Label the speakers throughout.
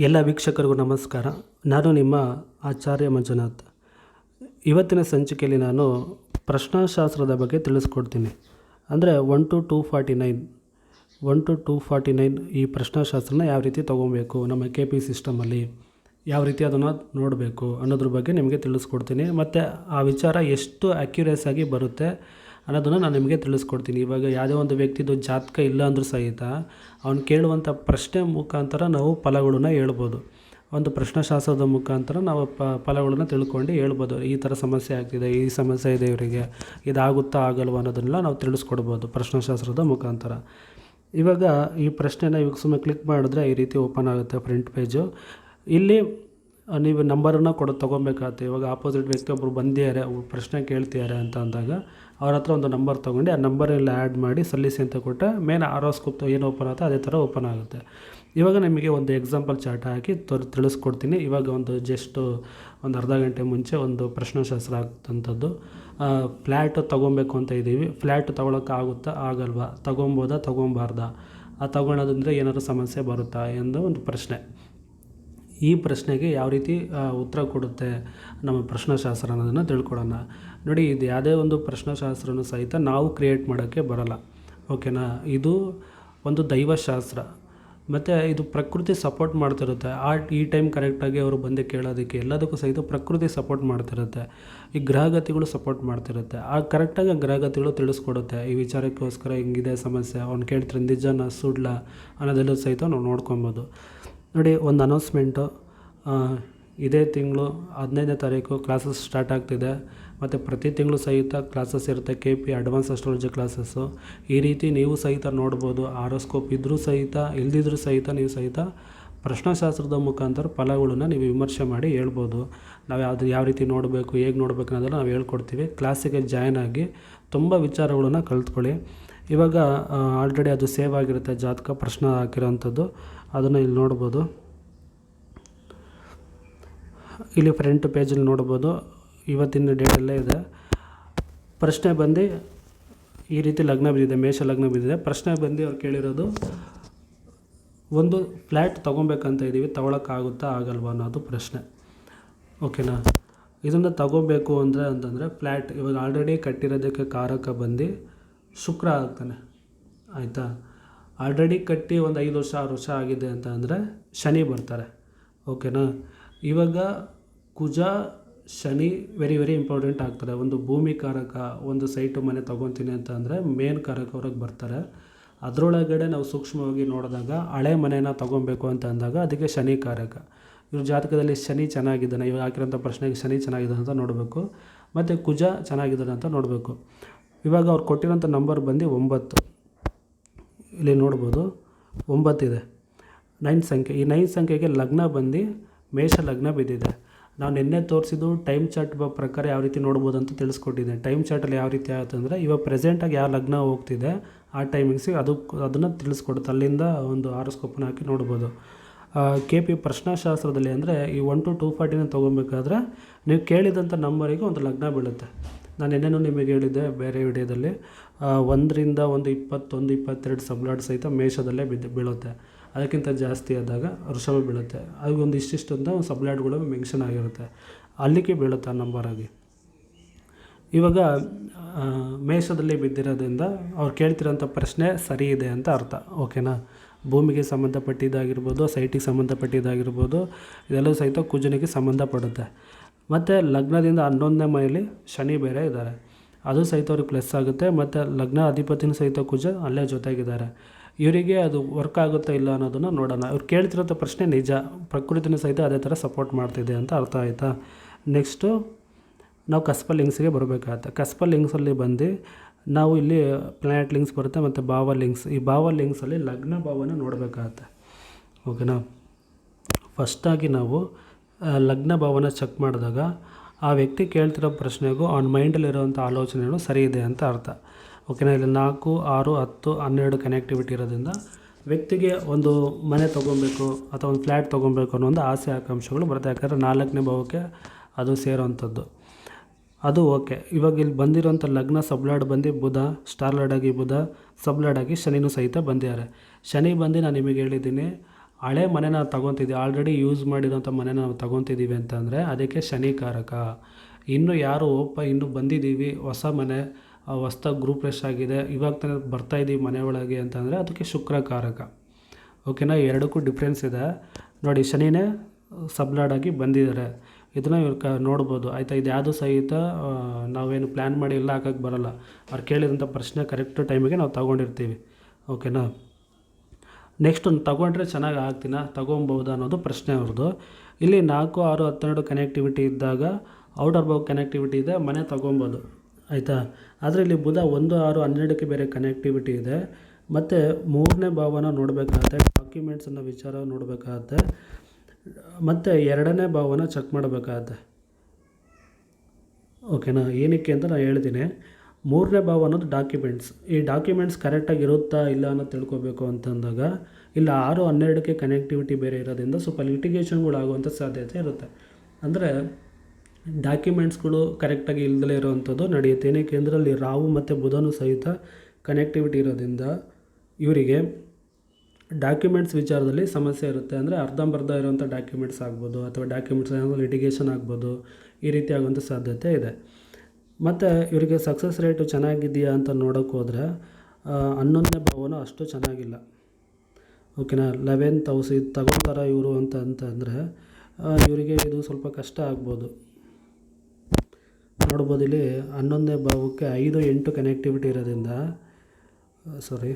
Speaker 1: ಎಲ್ಲ ವೀಕ್ಷಕರಿಗೂ ನಮಸ್ಕಾರ. ನಾನು ನಿಮ್ಮ ಆಚಾರ್ಯ ಮಂಜುನಾಥ್. ಇವತ್ತಿನ ಸಂಚಿಕೆಯಲ್ಲಿ ನಾನು ಪ್ರಶ್ನಾಶಾಸ್ತ್ರದ ಬಗ್ಗೆ ತಿಳಿಸ್ಕೊಡ್ತೀನಿ. ಅಂದರೆ one two two forty nine one two two forty nine ಈ ಪ್ರಶ್ನಾಶಾಸ್ತ್ರನ ಯಾವ ರೀತಿ ತೊಗೊಬೇಕು, ನಮ್ಮ ಕೆ ಪಿ ಸಿಸ್ಟಮಲ್ಲಿ ಯಾವ ರೀತಿ ಅದನ್ನು ನೋಡಬೇಕು ಅನ್ನೋದ್ರ ಬಗ್ಗೆ ನಿಮಗೆ ತಿಳಿಸ್ಕೊಡ್ತೀನಿ. ಮತ್ತು ಆ ವಿಚಾರ ಎಷ್ಟು ಅಕ್ಯುರೇಸ್ ಆಗಿ ಬರುತ್ತೆ ಅನ್ನೋದನ್ನು ನಾನು ನಿಮಗೆ ತಿಳಿಸ್ಕೊಡ್ತೀನಿ. ಇವಾಗ ಯಾವುದೇ ಒಂದು ವ್ಯಕ್ತಿದು ಜಾತಕ ಇಲ್ಲ ಅಂದರೂ ಸಹಿತ ಅವ್ನು ಕೇಳುವಂಥ ಪ್ರಶ್ನೆ ಮುಖಾಂತರ ನಾವು ಫಲಗಳನ್ನ ಹೇಳ್ಬೋದು. ಒಂದು ಪ್ರಶ್ನಶಾಸ್ತ್ರದ ಮುಖಾಂತರ ನಾವು ಪ, ಫಲಗಳನ್ನ ತಿಳ್ಕೊಂಡು ಹೇಳ್ಬೋದು. ಈ ಥರ ಸಮಸ್ಯೆ ಆಗ್ತಿದೆ, ಈ ಸಮಸ್ಯೆ ಇದೆ ಇವರಿಗೆ, ಇದಾಗುತ್ತಾ ಆಗಲ್ವ ಅನ್ನೋದನ್ನೆಲ್ಲ ನಾವು ತಿಳಿಸ್ಕೊಡ್ಬೋದು ಪ್ರಶ್ನಶಾಸ್ತ್ರದ ಮುಖಾಂತರ. ಇವಾಗ ಈ ಪ್ರಶ್ನೆನ ಇವಾಗ ಸುಮ್ಮನೆ ಕ್ಲಿಕ್ ಮಾಡಿದ್ರೆ ಈ ರೀತಿ ಓಪನ್ ಆಗುತ್ತೆ ಫ್ರಂಟ್ ಪೇಜು ಇಲ್ಲಿ ನೀವು ನಂಬರನ್ನು ಕೊಡೋ, ತೊಗೊಬೇಕಾಗುತ್ತೆ. ಇವಾಗ ಆಪೋಸಿಟ್ ವ್ಯಕ್ತಿ ಒಬ್ಬರು ಬಂದಿದ್ದಾರೆ, ಒಬ್ರು ಪ್ರಶ್ನೆ ಕೇಳ್ತಿದ್ದಾರೆ ಅಂತ ಅಂದಾಗ ಅವ್ರ ಹತ್ರ ಒಂದು ನಂಬರ್ ತೊಗೊಂಡು ಆ ನಂಬರೆಲ್ಲ ಆ್ಯಡ್ ಮಾಡಿ ಸಲ್ಲಿಸಿ ಅಂತ ಕೊಟ್ಟರೆ ಮೇನ್ ಆರೋಸ್ಕೋಪ್ ಏನು ಓಪನ್ ಆಗುತ್ತೆ ಅದೇ ಥರ ಓಪನ್ ಆಗುತ್ತೆ. ಇವಾಗ ನಿಮಗೆ ಒಂದು ಎಕ್ಸಾಂಪಲ್ ಚಾರ್ಟ್ ಹಾಕಿ ತೋರ್, ತಿಳಿಸ್ಕೊಡ್ತೀನಿ. ಇವಾಗ ಒಂದು ಜಸ್ಟು ಒಂದು ಅರ್ಧ ಗಂಟೆ ಮುಂಚೆ ಒಂದು ಪ್ರಶ್ನಾಶಾಸ್ತ್ರ ಆಗ್ತಂಥದ್ದು. ಫ್ಲ್ಯಾಟ್ ತೊಗೊಬೇಕು ಅಂತ ಇದ್ದೀವಿ. ಫ್ಲ್ಯಾಟ್ ತೊಗೊಳಕ್ಕಾಗುತ್ತಾ ಆಗಲ್ವಾ? ತೊಗೊಬೋದಾ, ತೊಗೊಬಾರ್ದಾ? ಆ, ತೊಗೊಳೋದಂದರೆ ಏನಾದರೂ ಸಮಸ್ಯೆ ಬರುತ್ತಾ? ಎಂದು ಒಂದು ಪ್ರಶ್ನೆ. ಈ ಪ್ರಶ್ನೆಗೆ ಯಾವ ರೀತಿ ಉತ್ತರ ಕೊಡುತ್ತೆ ನಮ್ಮ ಪ್ರಶ್ನಶಾಸ್ತ್ರ ಅನ್ನೋದನ್ನು ತಿಳ್ಕೊಳೋಣ ನೋಡಿ, ಇದು ಯಾವುದೇ ಒಂದು ಪ್ರಶ್ನಾಶಾಸ್ತ್ರನೂ ಸಹಿತ ನಾವು ಕ್ರಿಯೇಟ್ ಮಾಡೋಕ್ಕೆ ಬರಲ್ಲ. ಓಕೆನಾ? ಇದು ಒಂದು ದೈವಶಾಸ್ತ್ರ. ಮತ್ತು ಇದು ಪ್ರಕೃತಿ ಸಪೋರ್ಟ್ ಮಾಡ್ತಿರುತ್ತೆ. ಆ, ಈ ಟೈಮ್ ಕರೆಕ್ಟಾಗಿ ಅವರು ಬಂದು ಕೇಳೋದಕ್ಕೆ ಎಲ್ಲದಕ್ಕೂ ಸಹಿತ ಪ್ರಕೃತಿ ಸಪೋರ್ಟ್ ಮಾಡ್ತಿರುತ್ತೆ. ಈ ಗ್ರಹಗತಿಗಳು ಸಪೋರ್ಟ್ ಮಾಡ್ತಿರುತ್ತೆ. ಆ ಕರೆಕ್ಟಾಗಿ ಗ್ರಹಗತಿಗಳು ತಿಳಿಸ್ಕೊಡುತ್ತೆ. ಈ ವಿಚಾರಕ್ಕೋಸ್ಕರ ಹಿಂಗಿದೆ ಸಮಸ್ಯೆ. ಅವ್ನು ಕೇಳ್ತಿರೋ ನಿಜನ ಸುಡ್ಲ ಅನ್ನೋದೆಲ್ಲ ಸಹಿತ ನಾವು ನೋಡ್ಕೊಬೋದು. ನೋಡಿ, ಒಂದು ಅನೌನ್ಸ್ಮೆಂಟು ಇದೇ ತಿಂಗಳು ಹದಿನೈದನೇ ತಾರೀಕು ಕ್ಲಾಸಸ್ ಸ್ಟಾರ್ಟ್ ಆಗ್ತಿದೆ. ಮತ್ತು ಪ್ರತಿ ತಿಂಗಳು ಸಹಿತ ಕ್ಲಾಸಸ್ ಇರುತ್ತೆ K P advance astrology classes ಈ ರೀತಿ ನೀವು ಸಹಿತ ನೋಡ್ಬೋದು. ಆರೋಸ್ಕೋಪ್ ಇದ್ದರೂ ಸಹಿತ, ಇಲ್ದಿದ್ರೂ ಸಹಿತ ನೀವು ಸಹಿತ ಪ್ರಶ್ನಾಶಾಸ್ತ್ರದ ಮುಖಾಂತರ ಫಲಗಳನ್ನ ನೀವು ವಿಮರ್ಶೆ ಮಾಡಿ ಹೇಳ್ಬೋದು. ನಾವು ಯಾವುದು, ಯಾವ ರೀತಿ ನೋಡಬೇಕು, ಹೇಗೆ ನೋಡಬೇಕು ಅನ್ನೋದನ್ನು ನಾವು ಹೇಳ್ಕೊಡ್ತೀವಿ. ಕ್ಲಾಸಿಗೆ ಜಾಯ್ನ್ ಆಗಿ ತುಂಬ ವಿಚಾರಗಳನ್ನ ಕಲ್ತ್ಕೊಳ್ಳಿ. ಇವಾಗ ಆಲ್ರೆಡಿ ಅದು ಸೇವ್ ಆಗಿರುತ್ತೆ, ಜಾತಕ ಪ್ರಶ್ನೆ ಹಾಕಿರೋವಂಥದ್ದು ಅದನ್ನು ಇಲ್ಲಿ ನೋಡ್ಬೋದು. ಇಲ್ಲಿ ಫ್ರಂಟ್ ಪೇಜಲ್ಲಿ ನೋಡ್ಬೋದು. ಇವತ್ತಿನ ಡೇಟಲ್ಲೇ ಇದೆ. ಪ್ರಶ್ನೆ ಬಂದು ಈ ರೀತಿ ಲಗ್ನ ಬಿದ್ದಿದೆ, ಮೇಷ ಲಗ್ನ ಬಿದ್ದಿದೆ. ಪ್ರಶ್ನೆ ಬಂದು ಅವ್ರು ಕೇಳಿರೋದು, ಒಂದು ಫ್ಲ್ಯಾಟ್ ತೊಗೊಬೇಕಂತ ಇದ್ದೀವಿ ತೊಗೊಳಕ್ಕಾಗುತ್ತಾ ಆಗಲ್ವಾ ಅನ್ನೋದು ಪ್ರಶ್ನೆ. ಓಕೆನಾ? ಇದನ್ನು ತಗೋಬೇಕು ಅಂದರೆ ಅಂತಂದರೆ ಫ್ಲ್ಯಾಟ್ ಇವಾಗ ಆಲ್ರೆಡಿ ಕಟ್ಟಿರೋದಕ್ಕೆ ಕಾರಕ ಬಂದು ಶುಕ್ರ ಆಗ್ತಾನೆ. ಆಯಿತಾ? ಆಲ್ರೆಡಿ ಕಟ್ಟಿ ಒಂದು ಐದು ವರ್ಷ, ಆರು ವರ್ಷ ಆಗಿದೆ ಅಂತ ಅಂದರೆ ಶನಿ ಬರ್ತಾರೆ. ಓಕೆನಾ ಇವಾಗ ಕುಜ, ಶನಿ ವೆರಿ ವೆರಿ ಇಂಪಾರ್ಟೆಂಟ್ ಆಗ್ತಾರೆ ಒಂದು ಭೂಮಿ ಕಾರಕ, ಒಂದು ಸೈಟು ಮನೆ ತೊಗೊತೀನಿ ಅಂತ ಅಂದರೆ ಮೇನ್ ಕಾರಕ ಅವ್ರಿಗೆ ಬರ್ತಾರೆ. ಅದರೊಳಗಡೆ ನಾವು ಸೂಕ್ಷ್ಮವಾಗಿ ನೋಡಿದಾಗ ಹಳೆ ಮನೇನ ತೊಗೊಬೇಕು ಅಂತ ಅಂದಾಗ ಅದಕ್ಕೆ ಶನಿ ಕಾರಕ. ಇವ್ರ ಜಾತಕದಲ್ಲಿ ಶನಿ ಚೆನ್ನಾಗಿದ್ದಾನೆ. ಇವಾಗ ಹಾಕಿರೋಂಥ ಪ್ರಶ್ನೆಗೆ ಶನಿ ಚೆನ್ನಾಗಿದ್ದಾನೆ ಅಂತ ನೋಡಬೇಕು. ಮತ್ತು ಕುಜ ಚೆನ್ನಾಗಿದ್ದಾನೆ ಅಂತ ನೋಡಬೇಕು. ಇವಾಗ ಅವ್ರು ಕೊಟ್ಟಿರೋಂಥ ನಂಬರ್ ಬಂದು ಒಂಬತ್ತು. ಇಲ್ಲಿ ನೋಡ್ಬೋದು, ಒಂಬತ್ತಿದೆ. ನೈನ್ ಸಂಖ್ಯೆ, ಈ ನೈನ್ ಸಂಖ್ಯೆಗೆ ಲಗ್ನ ಬಂದು ಮೇಷ ಲಗ್ನ ಬಿದ್ದಿದೆ. ನಾವು ನಿನ್ನೆ ತೋರಿಸಿದ್ದು ಟೈಮ್ ಚಾರ್ಟ್ ಪ್ರಕಾರ ಯಾವ ರೀತಿ ನೋಡ್ಬೋದು ಅಂತ ತಿಳಿಸ್ಕೊಟ್ಟಿದ್ದೆ. ಟೈಮ್ ಚಾರ್ಟಲ್ಲಿ ಯಾವ ರೀತಿ ಆಯಿತು ಅಂದರೆ, ಇವಾಗ ಪ್ರೆಸೆಂಟಾಗಿ ಯಾವ ಲಗ್ನ ಹೋಗ್ತಿದೆ, ಆ ಟೈಮಿಂಗ್ಸಿಗೆ ಅದು ಅದನ್ನು ತಿಳಿಸ್ಕೊಡುತ್ತೆ. ಅಲ್ಲಿಂದ ಒಂದು ಆರೋಸ್ಕೋಪನ್ನು ಹಾಕಿ ನೋಡ್ಬೋದು. ಕೆ ಪಿ ಪ್ರಶ್ನಾಶಾಸ್ತ್ರದಲ್ಲಿ ಅಂದರೆ ಈ ಒನ್ ಟು ಟೂ ಫಾರ್ಟಿನ ತೊಗೊಬೇಕಾದ್ರೆ, ನೀವು ಕೇಳಿದಂಥ ನಂಬರಿಗೆ ಒಂದು ಲಗ್ನ ಬೀಳುತ್ತೆ. ನಾನು ಏನೇನೋ ನಿಮಗೆ ಹೇಳಿದ್ದೆ ಬೇರೆ ವಿಡಿಯೋದಲ್ಲಿ ಒಂದರಿಂದ ಒಂದು ಇಪ್ಪತ್ತೊಂದು, ಇಪ್ಪತ್ತೆರಡು ಸಬ್ಲಾಡ್ ಸಹಿತ ಮೇಷದಲ್ಲೇ ಬಿದ್ದು ಬೀಳುತ್ತೆ. ಅದಕ್ಕಿಂತ ಜಾಸ್ತಿ ಆದಾಗ ವೃಷಭ ಬೀಳುತ್ತೆ. ಅದು ಒಂದು ಇಷ್ಟಿಷ್ಟು ಅಂತ ಒಂದು ಸಬ್ಲಾಡ್ಗಳು ಮೆನ್ಷನ್ ಆಗಿರುತ್ತೆ. ಅಲ್ಲಿಗೆ ಬೀಳುತ್ತೆ ಆ ಆಗಿ. ಇವಾಗ ಮೇಷದಲ್ಲಿ ಬಿದ್ದಿರೋದ್ರಿಂದ ಅವ್ರು ಕೇಳ್ತಿರೋಂಥ ಪ್ರಶ್ನೆ ಸರಿ ಇದೆ ಅಂತ ಅರ್ಥ, ಓಕೆನಾ? ಭೂಮಿಗೆ ಸಂಬಂಧಪಟ್ಟಿದ್ದಾಗಿರ್ಬೋದು, ಸೈಟಿಗೆ ಸಂಬಂಧಪಟ್ಟಿದ್ದಾಗಿರ್ಬೋದು, ಇದೆಲ್ಲವೂ ಸಹಿತ ಕುಜನಿಗೆ ಸಂಬಂಧಪಡುತ್ತೆ. ಮತ್ತು ಲಗ್ನದಿಂದ ಹನ್ನೊಂದನೇ ಮನೆಯಲ್ಲಿ ಶನಿ ಬೇರೆ ಇದ್ದಾರೆ. ಅದು ಸಹಿತ ಅವ್ರಿಗೆ ಪ್ಲಸ್ ಆಗುತ್ತೆ. ಮತ್ತು ಲಗ್ನ ಅಧಿಪತಿನೂ ಸಹಿತ ಕುಜ ಅಲ್ಲೇ ಜೊತೆಗಿದ್ದಾರೆ. ಇವರಿಗೆ ಅದು ವರ್ಕ್ ಆಗುತ್ತಾ ಇಲ್ಲ ಅನ್ನೋದನ್ನು ನೋಡೋಣ. ಇವ್ರು ಕೇಳ್ತಿರೋಂಥ ಪ್ರಶ್ನೆ ನಿಜ. ಪ್ರಕೃತಿನೂ ಸಹಿತ ಅದೇ ಥರ ಸಪೋರ್ಟ್ ಮಾಡ್ತಿದೆ ಅಂತ ಅರ್ಥ ಆಯಿತಾ? ನೆಕ್ಸ್ಟು ನಾವು ಕಸ್ಪ ಲಿಂಕ್ಸ್ಗೆ ಬರಬೇಕಾಗತ್ತೆ. ಕಸ್ಪ ಲಿಂಕ್ಸಲ್ಲಿ ಬಂದು ನಾವು ಇಲ್ಲಿ ಪ್ಲಾನೆಟ್ ಲಿಂಕ್ಸ್ ಬರುತ್ತೆ ಮತ್ತು ಭಾವ ಲಿಂಕ್ಸ್ ಈ ಭಾವ ಲಿಂಕ್ಸಲ್ಲಿ ಲಗ್ನ ಭಾವನ ನೋಡಬೇಕಾಗತ್ತೆ. ಓಕೆನಾ ಫಸ್ಟಾಗಿ ನಾವು ಲಗ್ನ ಭಾವನ ಚೆಕ್ ಮಾಡಿದಾಗ ಆ ವ್ಯಕ್ತಿ ಕೇಳ್ತಿರೋ ಪ್ರಶ್ನೆಗೂ ಅವ್ನ ಮೈಂಡಲ್ಲಿರೋವಂಥ ಆಲೋಚನೆಗಳು ಸರಿ ಇದೆ ಅಂತ ಅರ್ಥ. ಓಕೆನಾ ಇಲ್ಲಿ ನಾಲ್ಕು, ಆರು, ಹತ್ತು, ಹನ್ನೆರಡು ಕನೆಕ್ಟಿವಿಟಿ ಇರೋದ್ರಿಂದ ವ್ಯಕ್ತಿಗೆ ಒಂದು ಮನೆ ತೊಗೊಬೇಕು ಅಥವಾ ಒಂದು ಫ್ಲ್ಯಾಟ್ ತೊಗೊಬೇಕು ಅನ್ನೋ ಒಂದು ಆಸೆ, ಆಕಾಂಕ್ಷೆಗಳು ಬರುತ್ತೆ. ಯಾಕಂದರೆ ನಾಲ್ಕನೇ ಭಾವಕ್ಕೆ ಅದು ಸೇರೋವಂಥದ್ದು. ಅದು ಓಕೆ ಇವಾಗ ಇಲ್ಲಿ ಬಂದಿರೋಂಥ ಲಗ್ನ ಸಬ್ಲಾಡ್ ಬಂದು ಬುಧ ಸ್ಟಾರ್ಲಾಡಾಗಿ ಬುಧ ಸಬ್ಲಾಡ್ ಆಗಿ ಶನಿನೂ ಸಹಿತ ಬಂದಿದ್ದಾರೆ. ಶನಿ ಬಂದು ನಾನು ನಿಮಗೆ ಹೇಳಿದ್ದೀನಿ ಹಳೆ ಮನೆನ ತಗೊತಿದ್ದೀವಿ ಆಲ್ರೆಡಿ ಯೂಸ್ ಮಾಡಿರೋಂಥ ಮನೆನ ನಾವು ತಗೊತಿದ್ದೀವಿ ಅಂತಂದರೆ ಅದಕ್ಕೆ ಶನಿಕಾರಕ. ಇನ್ನು ಯಾರು ಒಪ್ಪ, ಇನ್ನು ಬಂದಿದ್ದೀವಿ, ಹೊಸ ಮನೆ ಹೊಸ್ದಾಗಿ ಗ್ರೂಪ್ ಫ್ರೆಶ್ ಆಗಿದೆ, ಇವಾಗ ತಾನೇ ಬರ್ತಾಯಿದ್ದೀವಿ ಮನೆ ಒಳಗೆ ಅಂತಂದರೆ ಅದಕ್ಕೆ ಶುಕ್ರಕಾರಕ. ಓಕೆನಾ ಎರಡಕ್ಕೂ ಡಿಫ್ರೆನ್ಸ್ ಇದೆ. ನೋಡಿ, ಶನಿನೇ ಸಬ್ಲಾಡಾಗಿ ಬಂದಿದ್ದಾರೆ. ಇದನ್ನು ಇವ್ರು ಕ ನೋಡ್ಬೋದು. ಆಯಿತಾ? ಇದು ಯಾವುದು ಸಹಿತ ನಾವೇನು ಪ್ಲ್ಯಾನ್ ಮಾಡಿ ಎಲ್ಲ ಹಾಕಕ್ಕೆ ಬರೋಲ್ಲ. ಅವ್ರು ಕೇಳಿದಂಥ ಪ್ರಶ್ನೆ ಕರೆಕ್ಟ್ ಟೈಮಿಗೆ ನಾವು ತಗೊಂಡಿರ್ತೀವಿ. ಓಕೆನಾ ನೆಕ್ಸ್ಟ್ ಒಂದು ತೊಗೊಂಡ್ರೆ ಚೆನ್ನಾಗಿ ಆಗ್ತೀನ? ತೊಗೊಬೋದು ಅನ್ನೋದು ಪ್ರಶ್ನೆ ಅವ್ರದ್ದು ಇಲ್ಲಿ ನಾಲ್ಕು, ಆರು, ಹತ್ತೆರಡು ಕನೆಕ್ಟಿವಿಟಿ ಇದ್ದಾಗ ಔಟರ್ ಬೌ ಕನೆಕ್ಟಿವಿಟಿ ಇದೆ, ಮನೆ ತೊಗೊಬೋದು ಆಯಿತಾ? ಆದರೆ ಇಲ್ಲಿ ಬುಧ ಒಂದು, ಆರು, ಹನ್ನೆರಡಕ್ಕೆ ಬೇರೆ ಕನೆಕ್ಟಿವಿಟಿ ಇದೆ. ಮತ್ತು ಮೂರನೇ ಭಾವನ ನೋಡಬೇಕಾಗತ್ತೆ ಡಾಕ್ಯುಮೆಂಟ್ಸ್ ಅನ್ನೋ ವಿಚಾರ ನೋಡಬೇಕಾಗತ್ತೆ ಮತ್ತು ಎರಡನೇ ಭಾವನ ಚೆಕ್ ಮಾಡಬೇಕಾಗತ್ತೆ ಓಕೆನಾ ಏನಕ್ಕೆ ಅಂತ ನಾನು ಹೇಳ್ತೀನಿ. ಮೂರನೇ ಭಾವ ಅನ್ನೋದು ಡಾಕ್ಯುಮೆಂಟ್ಸ್ ಈ ಡಾಕ್ಯುಮೆಂಟ್ಸ್ ಕರೆಕ್ಟಾಗಿ ಇರುತ್ತಾ ಇಲ್ಲ ಅನ್ನೋದು ತಿಳ್ಕೊಬೇಕು ಅಂತಂದಾಗ ಇಲ್ಲ, ಆರು ಹನ್ನೆರಡಕ್ಕೆ ಕನೆಕ್ಟಿವಿಟಿ ಬೇರೆ ಇರೋದ್ರಿಂದ ಸ್ವಲ್ಪ ಲಿಟಿಗೇಷನ್ಗಳು ಆಗುವಂಥ ಸಾಧ್ಯತೆ ಇರುತ್ತೆ. ಅಂದರೆ ಡಾಕ್ಯುಮೆಂಟ್ಸ್ಗಳು ಕರೆಕ್ಟಾಗಿ ಇಲ್ದಲೇ ಇರೋವಂಥದ್ದು ನಡೆಯುತ್ತೆ. ಏನಕ್ಕೆ ಅಂದರೆ ಅಲ್ಲಿ ರಾಹು ಮತ್ತು ಬುಧನೂ ಸಹಿತ ಕನೆಕ್ಟಿವಿಟಿ ಇರೋದ್ರಿಂದ ಇವರಿಗೆ ಡಾಕ್ಯುಮೆಂಟ್ಸ್ ವಿಚಾರದಲ್ಲಿ ಸಮಸ್ಯೆ ಇರುತ್ತೆ. ಅಂದರೆ ಅರ್ಧಂಬರ್ಧ ಇರುವಂಥ ಡಾಕ್ಯುಮೆಂಟ್ಸ್ ಆಗ್ಬೋದು ಅಥವಾ ಡಾಕ್ಯುಮೆಂಟ್ಸ್ ಏನಾದರೂ ಲಿಟಿಗೇಷನ್ ಆಗ್ಬೋದು ಈ ರೀತಿ ಆಗುವಂಥ ಸಾಧ್ಯತೆ ಇದೆ. ಮತ್ತು ಇವರಿಗೆ ಸಕ್ಸಸ್ ರೇಟು ಚೆನ್ನಾಗಿದೆಯಾ ಅಂತ ನೋಡೋಕ್ಕೆ ಹೋದರೆ ಹನ್ನೊಂದನೇ ಭಾವನೂ ಅಷ್ಟು ಚೆನ್ನಾಗಿಲ್ಲ. ಓಕೆನಾ ಲೆವೆನ್ ಹೌಸ್ ಇದು ತಗೊಳ್ತಾರ ಇವರು ಅಂತ ಅಂತಂದರೆ ಇವರಿಗೆ ಇದು ಸ್ವಲ್ಪ ಕಷ್ಟ ಆಗ್ಬೋದು. ನೋಡ್ಬೋದು ಇಲ್ಲಿ ಹನ್ನೊಂದನೇ ಭಾವಕ್ಕೆ ಐದು ಎಂಟು ಕನೆಕ್ಟಿವಿಟಿ ಇರೋದ್ರಿಂದ ಸಾರಿ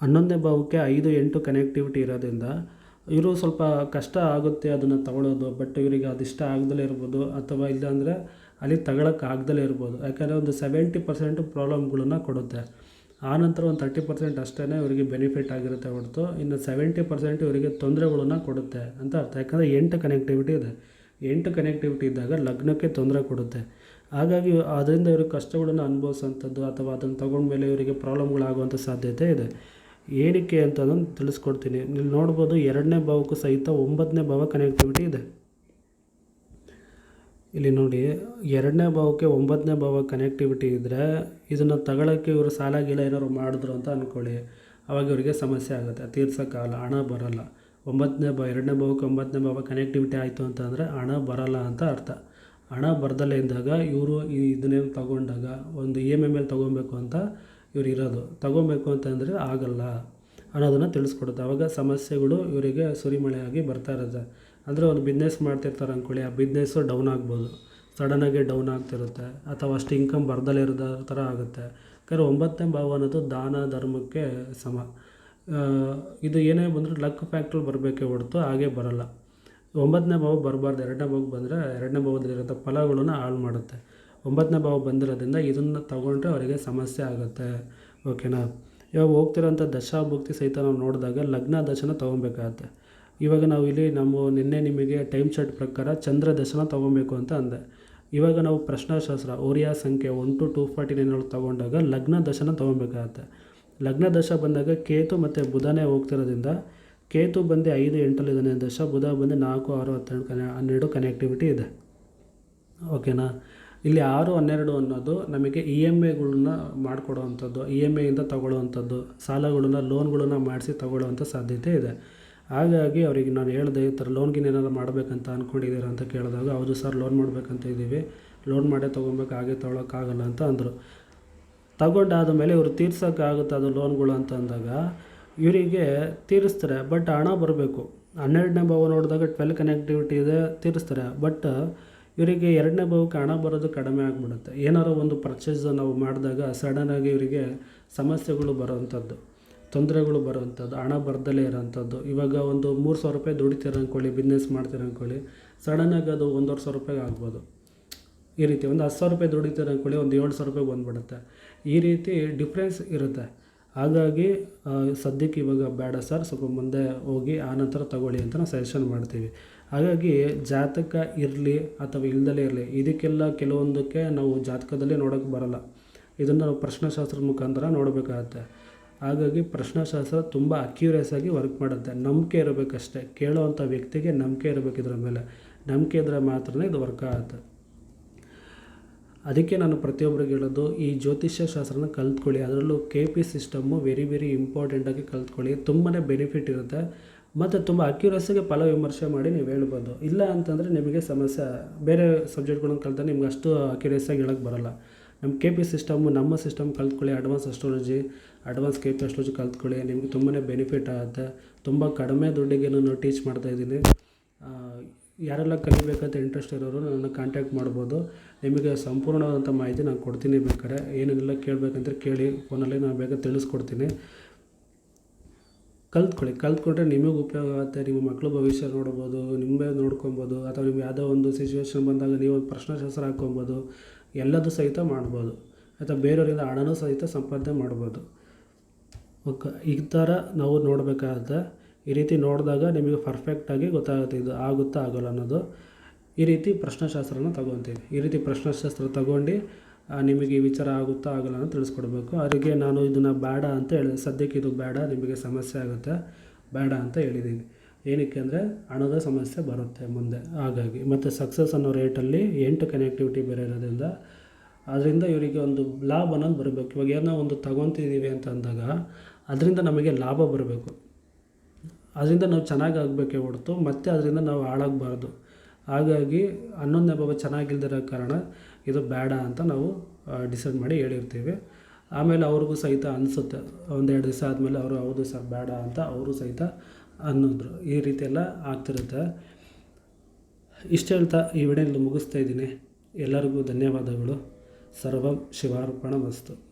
Speaker 1: ಹನ್ನೊಂದನೇ ಭಾವಕ್ಕೆ ಐದು ಎಂಟು ಕನೆಕ್ಟಿವಿಟಿ ಇರೋದ್ರಿಂದ ಇವರು ಸ್ವಲ್ಪ ಕಷ್ಟ ಆಗುತ್ತೆ ಅದನ್ನು ತಗೊಳ್ಳೋದು ಬಟ್ ಇವರಿಗೆ ಅದು ಇಷ್ಟ ಆಗದಲೇ ಇರ್ಬೋದು ಅಥವಾ ಇಲ್ಲಾಂದರೆ ಅಲ್ಲಿ ತಗೊಳಕ್ಕೆ ಆಗದಲ್ಲೇ ಇರ್ಬೋದು. ಯಾಕಂದರೆ ಒಂದು ಸೆವೆಂಟಿ ಪರ್ಸೆಂಟ್ ಪ್ರಾಬ್ಲಮ್ಗಳನ್ನ ಕೊಡುತ್ತೆ. ಆನಂತರ ಒಂದು ತರ್ಟಿ ಪರ್ಸೆಂಟ್ ಅಷ್ಟೇ ಇವರಿಗೆ ಬೆನಿಫಿಟ್ ಆಗಿರುತ್ತೆ ಹೊರತು. ಇನ್ನು ಸೆವೆಂಟಿ ಪರ್ಸೆಂಟ್ ಇವರಿಗೆ ತೊಂದರೆಗಳನ್ನ ಕೊಡುತ್ತೆ ಅಂತ ಅರ್ಥ. ಯಾಕಂದರೆ ಎಂಟು ಕನೆಕ್ಟಿವಿಟಿ ಇದೆ. ಎಂಟು ಕನೆಕ್ಟಿವಿಟಿ ಇದ್ದಾಗ ಲಗ್ನಕ್ಕೆ ತೊಂದರೆ ಕೊಡುತ್ತೆ. ಹಾಗಾಗಿ ಅದರಿಂದ ಇವ್ರಿಗೆ ಕಷ್ಟಗಳನ್ನು ಅನುಭವಿಸೋಂಥದ್ದು ಅಥವಾ ಅದನ್ನು ತಗೊಂಡ್ಮೇಲೆ ಇವರಿಗೆ ಪ್ರಾಬ್ಲಮ್ಗಳಾಗುವಂಥ ಸಾಧ್ಯತೆ ಇದೆ. ಏನಕ್ಕೆ ಅಂತ ಅದನ್ನು ತಿಳಿಸ್ಕೊಡ್ತೀನಿ. ನೀವು ನೋಡ್ಬೋದು ಎರಡನೇ ಭಾವಕ್ಕೂ ಸಹಿತ ಒಂಬತ್ತನೇ ಭಾವ ಕನೆಕ್ಟಿವಿಟಿ ಇದೆ. ಇಲ್ಲಿ ನೋಡಿ, ಎರಡನೇ ಭಾವಕ್ಕೆ ಒಂಬತ್ತನೇ ಭಾವ ಕನೆಕ್ಟಿವಿಟಿ ಇದ್ದರೆ ಇದನ್ನು ತಗೊಳ್ಳೋಕ್ಕೆ ಇವರು ಸಾಲ ಗೀಲ ಏನಾದ್ರು ಮಾಡಿದ್ರು ಅಂತ ಅಂದ್ಕೊಳ್ಳಿ ಅವಾಗ ಇವರಿಗೆ ಸಮಸ್ಯೆ ಆಗುತ್ತೆ. ತೀರ್ಸೋಕ್ಕಾಗಲ್ಲ, ಹಣ ಬರೋಲ್ಲ. ಒಂಬತ್ತನೇ ಭಾವ, ಎರಡನೇ ಭಾವಕ್ಕೆ ಒಂಬತ್ತನೇ ಭಾವ ಕನೆಕ್ಟಿವಿಟಿ ಆಯಿತು ಅಂತಂದರೆ ಹಣ ಬರೋಲ್ಲ ಅಂತ ಅರ್ಥ. ಹಣ ಬರ್ದಲ್ಲೇ ಇದ್ದಾಗ ಇವರು ಇದನ್ನೇ ತಗೊಂಡಾಗ, ಒಂದು ಇ ಎಂ ಐ ಮೇಲೆ ತೊಗೊಬೇಕು ಅಂತ ಇವ್ರು ಇರೋದು ತಗೋಬೇಕು ಅಂತಂದರೆ ಆಗಲ್ಲ ಅನ್ನೋದನ್ನು ತಿಳಿಸ್ಕೊಡುತ್ತೆ. ಆವಾಗ ಸಮಸ್ಯೆಗಳು ಇವರಿಗೆ ಸುರಿಮಳೆಯಾಗಿ ಬರ್ತಾ ಇರುತ್ತೆ. ಅಂದರೆ ಒಂದು ಬಿಸ್ನೆಸ್ ಮಾಡ್ತಿರ್ತಾರೆ ಅಂದ್ಕೊಳ್ಳಿ, ಆ ಬಿಸ್ನೆಸ್ಸು ಡೌನ್ ಆಗ್ಬೋದು. ಸಡನ್ನಾಗಿ ಡೌನ್ ಆಗ್ತಿರುತ್ತೆ. ಅಥವಾ ಅಷ್ಟು ಇನ್ಕಮ್ ಬರ್ದಲೇ ಇರೋದ ಥರ ಆಗುತ್ತೆ. ಯಾಕಂದರೆ ಒಂಬತ್ತನೇ ಭಾವ ಅನ್ನೋದು ದಾನ, ಧರ್ಮಕ್ಕೆ ಸಮ. ಇದು ಏನೇ ಬಂದರೂ ಲಕ್ ಫ್ಯಾಕ್ಟ್ರಿ ಬರಬೇಕೇ ಹೊರತು ಹಾಗೆ ಬರಲ್ಲ. ಒಂಬತ್ತನೇ ಭಾವ ಬರಬಾರ್ದು, ಎರಡನೇ ಭಾವಕ್ಕೆ ಬಂದರೆ ಎರಡನೇ ಭಾವದಲ್ಲಿರೋಂಥ ಫಲಗಳನ್ನ ಹಾಳು ಮಾಡುತ್ತೆ. ಒಂಬತ್ತನೇ ಭಾವ ಬಂದಿರೋದ್ರಿಂದ ಇದನ್ನು ತಗೊಂಡ್ರೆ ಅವರಿಗೆ ಸಮಸ್ಯೆ ಆಗುತ್ತೆ. ಓಕೆನಾ? ಇವಾಗ ಹೋಗ್ತಿರೋಂಥ ದಶಾಭುಕ್ತಿ ಸಹಿತ ನಾವು ನೋಡಿದಾಗ ಲಗ್ನ ದಶನ ತೊಗೊಬೇಕಾಗತ್ತೆ. ಇವಾಗ ನಾವು ಇಲ್ಲಿ ನಮ್ಮ ನಿನ್ನೆ ನಿಮಗೆ ಟೈಮ್ ಚಾರ್ಟ್ ಪ್ರಕಾರ ಚಂದ್ರ ದಶನ ತೊಗೊಬೇಕು ಅಂತ ಅಂದೆ. ಇವಾಗ ನಾವು ಪ್ರಶ್ನಾಶಾಸ್ತ್ರ, ಓರಿಯಾ ಸಂಖ್ಯೆ one two two forty nine ತೊಗೊಂಡಾಗ ಲಗ್ನ ದಶನ ತೊಗೊಬೇಕಾಗತ್ತೆ. ಲಗ್ನ ದಶ ಬಂದಾಗ ಕೇತು ಮತ್ತು ಬುಧನೇ ಹೋಗ್ತಿರೋದ್ರಿಂದ ಕೇತು ಬಂದು ಐದು ಎಂಟಲ್ಲಿ ಇದ್ದಾನೆ. ದಶ, ಬುಧ ಬಂದು ನಾಲ್ಕು, ಆರು, ಹತ್ತೆರಡು, ಕನೆ, ಹನ್ನೆರಡು ಕನೆಕ್ಟಿವಿಟಿ ಇದೆ. ಓಕೆನಾ? ಇಲ್ಲಿ ಆರು ಹನ್ನೆರಡು ಅನ್ನೋದು ನಮಗೆ ಇ ಎಂ ಐಗಳನ್ನ ಮಾಡಿಕೊಡುವಂಥದ್ದು ಇ ಎಂ ಐಯಿಂದ ತಗೊಳ್ಳುವಂಥದ್ದು, ಸಾಲಗಳನ್ನ ಲೋನ್ಗಳನ್ನ ಮಾಡಿಸಿ ತಗೊಳ್ಳುವಂಥ ಸಾಧ್ಯತೆ ಇದೆ. ಹಾಗಾಗಿ ಅವರಿಗೆ ನಾನು ಹೇಳಿದೆ, ಈ ಥರ ಲೋನ್ಗಿನ ಏನಾದ್ರು ಮಾಡಬೇಕಂತ ಅಂದ್ಕೊಂಡಿದ್ದೀರಾ ಅಂತ ಕೇಳಿದಾಗ, ಹೌದು ಸರ್ ಲೋನ್ ಮಾಡಬೇಕಂತ ಇದ್ದೀವಿ. ಲೋನ್ ಮಾಡೇ ತೊಗೊಬೇಕು, ಹಾಗೆ ತೊಗೊಳಕ್ಕಾಗಲ್ಲ ಅಂತ ಅಂದರು. ತಗೊಂಡಾದ ಮೇಲೆ ಇವರು ತೀರ್ಸೋಕ್ಕಾಗುತ್ತೆ ಅದು ಲೋನ್ಗಳು ಅಂತ ಅಂದಾಗ, ಇವರಿಗೆ ತೀರಿಸ್ತಾರೆ ಬಟ್ ಹಣ ಬರಬೇಕು. ಹನ್ನೆರಡನೇ ಭಾವ ನೋಡಿದಾಗ ಟ್ವೆಲ್ ಕನೆಕ್ಟಿವಿಟಿ ಇದೆ, ತೀರಿಸ್ತಾರೆ. ಬಟ್ ಇವರಿಗೆ ಎರಡನೇ ಭಾವಕ್ಕೆ ಹಣ ಬರೋದು ಕಡಿಮೆ ಆಗಿಬಿಡುತ್ತೆ. ಏನಾರೋ ಒಂದು ಪರ್ಚೇಸ್ ನಾವು ಮಾಡಿದಾಗ ಸಡನ್ನಾಗಿ ಇವರಿಗೆ ಸಮಸ್ಯೆಗಳು ಬರೋವಂಥದ್ದು, ತೊಂದರೆಗಳು ಬರೋವಂಥದ್ದು, ಹಣ ಬರ್ದಲೇ ಇರೋವಂಥದ್ದು. ಇವಾಗ ಒಂದು ಮೂರು ಸಾವಿರ ರೂಪಾಯಿ ದುಡಿತೀರ ಅಂದ್ಕೊಳ್ಳಿ ಬಿಸ್ನೆಸ್ ಮಾಡ್ತೀರ ಅಂದ್ಕೊಳ್ಳಿ ಸಡನ್ನಾಗಿ ಅದು ಒಂದೂವರೆ ಸಾವಿರ ರೂಪಾಯಿಗೆ ಆಗ್ಬೋದು. ಈ ರೀತಿ ಒಂದು ಹತ್ತು ಸಾವಿರ ರೂಪಾಯಿ ದುಡಿತೀರ ಅಂದ್ಕೊಳ್ಳಿ, ಒಂದು ಏಳು ಸಾವಿರ ರೂಪಾಯಿ ಬಂದುಬಿಡುತ್ತೆ. ಈ ರೀತಿ ಡಿಫ್ರೆನ್ಸ್ ಇರುತ್ತೆ. ಹಾಗಾಗಿ ಸದ್ಯಕ್ಕೆ ಇವಾಗ ಬೇಡ ಸರ್, ಸ್ವಲ್ಪ ಮುಂದೆ ಹೋಗಿ ಆನಂತರ ತಗೊಳ್ಳಿ ಅಂತ ನಾವು ಸಜೆಷನ್ ಮಾಡ್ತೀವಿ. ಹಾಗಾಗಿ ಜಾತಕ ಇರಲಿ ಅಥವಾ ಇಲ್ದಲೇ ಇರಲಿ, ಇದಕ್ಕೆಲ್ಲ ಕೆಲವೊಂದಕ್ಕೆ ನಾವು ಜಾತಕದಲ್ಲಿ ನೋಡೋಕ್ಕೆ ಬರಲ್ಲ. ಇದನ್ನು ನಾವು ಪ್ರಶ್ನಾಶಾಸ್ತ್ರದ ಮುಖಾಂತರ ನೋಡಬೇಕಾಗತ್ತೆ. ಹಾಗಾಗಿ ಪ್ರಶ್ನಾಶಾಸ್ತ್ರ ತುಂಬ ಅಕ್ಯೂರಿಯಸ್ ಆಗಿ ವರ್ಕ್ ಮಾಡುತ್ತೆ. ನಂಬಿಕೆ ಇರಬೇಕಷ್ಟೇ. ಕೇಳೋವಂಥ ವ್ಯಕ್ತಿಗೆ ನಂಬಿಕೆ ಇರಬೇಕು ಇದರ ಮೇಲೆ. ನಂಬಿಕೆ ಇದ್ದರೆ ಮಾತ್ರ ಇದು ವರ್ಕ್ ಆಗುತ್ತೆ. ಅದಕ್ಕೆ ನಾನು ಪ್ರತಿಯೊಬ್ಬರಿಗೆ ಹೇಳೋದು, ಈ ಜ್ಯೋತಿಷ್ಯ ಶಾಸ್ತ್ರನ ಕಲ್ತ್ಕೊಳ್ಳಿ. ಅದರಲ್ಲೂ K P system very very ಇಂಪಾರ್ಟೆಂಟಾಗಿ ಕಲ್ತ್ಕೊಳ್ಳಿ. ತುಂಬಾ ಬೆನಿಫಿಟ್ ಇರುತ್ತೆ. ಮತ್ತು ತುಂಬ ಅಕ್ಯುರಸಿಗೆ ಫಲ ವಿಮರ್ಶೆ ಮಾಡಿ ನೀವು ಹೇಳ್ಬೋದು. ಇಲ್ಲ ಅಂತಂದರೆ ನಿಮಗೆ ಸಮಸ್ಯೆ, ಬೇರೆ ಸಬ್ಜೆಕ್ಟ್ಗಳನ್ನ ಕಲಿತ ನಿಮ್ಗೆ ಅಷ್ಟು ಅಕ್ಯುರೇಸಾಗಿ ಹೇಳೋಕ್ಕೆ ಬರೋಲ್ಲ. ನಮ್ಮ ಕೆ ಪಿ ಸಿಸ್ಟಮ್ಮು ನಮ್ಮ system ಕಲ್ತ್ಕೊಳ್ಳಿ advance astrology advance K P astrology ಕಲ್ತ್ಕೊಳ್ಳಿ. ನಿಮಗೆ ತುಂಬಾ ಬೆನಿಫಿಟ್ ಆಗುತ್ತೆ. ತುಂಬ ಕಡಿಮೆ ದುಡ್ಡಿಗೆ ನಾನು ಟೀಚ್ ಮಾಡ್ತಾಯಿದ್ದೀನಿ ಯಾರೆಲ್ಲ ಕಲಿಬೇಕಂತ ಇಂಟ್ರೆಸ್ಟ್ ಇರೋರು ನನ್ನ ಕಾಂಟ್ಯಾಕ್ಟ್ ಮಾಡ್ಬೋದು. ನಿಮಗೆ ಸಂಪೂರ್ಣವಾದಂಥ ಮಾಹಿತಿ ನಾನು ಕೊಡ್ತೀನಿ ಬೇಕಾದ್ರೆ ಏನೇನೆಲ್ಲ ಕೇಳಬೇಕಂದ್ರೆ ಕೇಳಿ ಫೋನಲ್ಲಿ ನಾನು ಬೇಗ ತಿಳಿಸ್ಕೊಡ್ತೀನಿ. ಕಲ್ತ್ಕೊಳ್ಳಿ. ಕಲ್ತ್ಕೊಂಡ್ರೆ ನಿಮಗೆ ಉಪಯೋಗ ಆಗುತ್ತೆ. ನಿಮ್ಮ ಮಕ್ಕಳು ಭವಿಷ್ಯ ನೋಡ್ಬೋದು, ನಿಮ್ಮೇ ನೋಡ್ಕೊಬೋದು, ಅಥವಾ ನಿಮ್ಗೆ ಯಾವುದೋ ಒಂದು ಸಿಚುವೇಶನ್ ಬಂದಾಗ ನೀವು ಒಂದು ಪ್ರಶ್ನಾಶಾಸ್ತ್ರ ಹಾಕ್ಕೊಬೋದು. ಎಲ್ಲದೂ ಸಹಿತ ಮಾಡ್ಬೋದು. ಅಥವಾ ಬೇರೆಯವರಿಂದ ಹಣನೂ ಸಹಿತ ಸಂಪಾದನೆ ಮಾಡ್ಬೋದು. ಓಕೆ. ಈ ಥರ ನಾವು ನೋಡಬೇಕಾಗತ್ತೆ ಈ ರೀತಿ ನೋಡಿದಾಗ ನಿಮಗೆ ಪರ್ಫೆಕ್ಟಾಗಿ ಗೊತ್ತಾಗುತ್ತೆ ಇದು ಆಗುತ್ತಾ ಆಗೋಲ್ಲ ಅನ್ನೋದು. ಈ ರೀತಿ ಪ್ರಶ್ನಶಾಸ್ತ್ರನ ತಗೊತೀವಿ. ಈ ರೀತಿ ಪ್ರಶ್ನಶಾಸ್ತ್ರ ತಗೊಂಡು ನಿಮಗೆ ಈ ವಿಚಾರ ಆಗುತ್ತಾ ಆಗಲ್ಲ ಅಂತ ತಿಳಿಸ್ಕೊಡ್ಬೇಕು. ಅವರಿಗೆ ನಾನು ಇದನ್ನು ಬೇಡ ಅಂತ ಹೇಳಿದೆ ಸದ್ಯಕ್ಕೆ ಇದು ಬೇಡ, ನಿಮಗೆ ಸಮಸ್ಯೆ ಆಗುತ್ತೆ, ಬೇಡ ಅಂತ ಹೇಳಿದ್ದೀನಿ ಏನಕ್ಕೆ ಅಂದರೆ ಹಣದ ಸಮಸ್ಯೆ ಬರುತ್ತೆ ಮುಂದೆ. ಹಾಗಾಗಿ ಮತ್ತು ಸಕ್ಸಸ್ ಅನ್ನೋ ರೇಟಲ್ಲಿ ಎಂಟು ಕನೆಕ್ಟಿವಿಟಿ ಬೇರೆ ಇರೋದ್ರಿಂದ, ಅದರಿಂದ ಇವರಿಗೆ ಒಂದು ಲಾಭ ಅನ್ನೋದು ಬರಬೇಕು. ಇವಾಗ ಏನೋ ಒಂದು ತಗೊತಿದ್ದೀವಿ ಅಂತ ಅಂದಾಗ, ಅದರಿಂದ ನಮಗೆ ಲಾಭ ಬರಬೇಕು. ಅದರಿಂದ ನಾವು ಚೆನ್ನಾಗಿ ಆಗಬೇಕೇ ಹೊರತು ಮತ್ತೆ ಅದರಿಂದ ನಾವು ಹಾಳಾಗಬಾರ್ದು. ಹಾಗಾಗಿ ಹನ್ನೊಂದನೇ ಭಾವ ಚೆನ್ನಾಗಿಲ್ದಿರೋ ಕಾರಣ ಇದು ಬೇಡ ಅಂತ ನಾವು ಡಿಸೈಡ್ ಮಾಡಿ ಹೇಳಿರ್ತೀವಿ. ಆಮೇಲೆ ಅವ್ರಿಗೂ ಸಹಿತ ಅನಿಸುತ್ತೆ. ಒಂದೆರಡು ದಿವಸ ಆದಮೇಲೆ ಅವರು, ಹೌದು ಸರ್, ಬೇಡ ಅಂತ ಅವರು ಸಹಿತ ಅನ್ನೋದ್ರು. ಈ ರೀತಿ ಎಲ್ಲ ಆಗ್ತಿರುತ್ತೆ. ಇಷ್ಟು ಹೇಳ್ತಾ ಈ ವಿಡಿಯೋನಲ್ಲಿ ಮುಗಿಸ್ತಾ ಇದ್ದೀನಿ. ಎಲ್ಲರಿಗೂ ಧನ್ಯವಾದಗಳು. ಸರ್ವಂ ಶಿವಾರ್ಪಣ ಮಸ್ತು